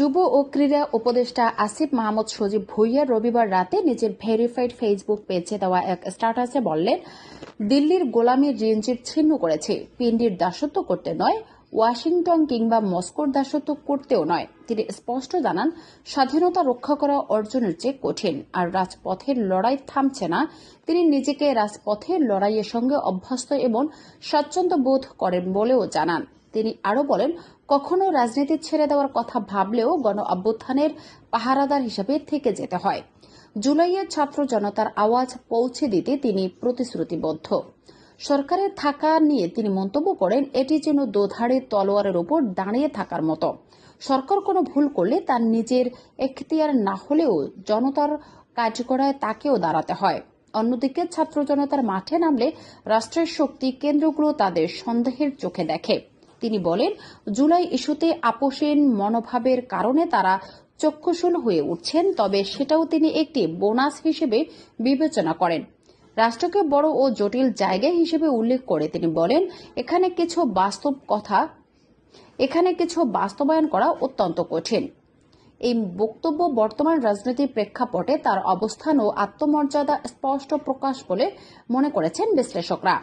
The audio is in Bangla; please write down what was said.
যুব ও ক্রীড়া উপদেষ্টা আসিফ মাহমুদ সজীব ভুইয়া রবিবার রাতে নিজের ভেরিফাইড ফেসবুক পেজে দেওয়া এক স্ট্যাটাসে বললেন, দিল্লির গোলামীর রেঞ্জির ছিন্ন করেছে। পিন্ডির দাসত্ব করতে নয়, ওয়াশিংটন কিংবা মস্কোর দাসত্ব করতেও নয়। তিনি স্পষ্ট জানান, স্বাধীনতা রক্ষা করা অর্জনের চেয়ে কঠিন, আর রাজপথের লড়াই থামছে না। তিনি নিজেকে রাজপথের লড়াইয়ের সঙ্গে অভ্যস্ত এবং স্বাচ্ছন্দ্য বোধ করেন বলেও জানান। তিনি আরও বলেন, কখনো রাজনীতি ছেড়ে দেওয়ার কথা ভাবলেও গণ অভ্যুত্থানের পাহারাদার হিসেবে থেকে যেতে হয়। জুলাইয়ের ছাত্র জনতার আওয়াজ পৌঁছে দিতে তিনি প্রতিশ্রুতিবদ্ধ। সরকারের থাকা নিয়ে তিনি মন্তব্য করেন, এটি যেন দোধারে তলোয়ারের উপর দাঁড়িয়ে থাকার মতো। সরকার কোনো ভুল করলে তার নিজের এখতিয়ার না হলেও জনতার কার্যকরায় তাকেও দাঁড়াতে হয়। অন্যদিকে ছাত্র জনতার মাঠে নামলে রাষ্ট্রের শক্তি কেন্দ্রগুলো তাদের সন্দেহের চোখে দেখে। তিনি বলেন, জুলাই ইস্যুতে আপোষের মনোভাবের কারণে তারা চক্ষুশূল হয়ে উঠছেন, তবে সেটাও তিনি একটি বোনাস হিসেবে বিবেচনা করেন। রাষ্ট্রকে বড় ও জটিল জায়গা হিসেবে উল্লেখ করে তিনি বলেন, এখানে কিছু বাস্তব কথা, এখানে কিছু বাস্তবায়ন করা অত্যন্ত কঠিন। এই বক্তব্য বর্তমান রাজনৈতিক প্রেক্ষাপটে তার অবস্থান ও আত্মমর্যাদা স্পষ্ট প্রকাশ বলে মনে করেছেন বিশ্লেষকরা।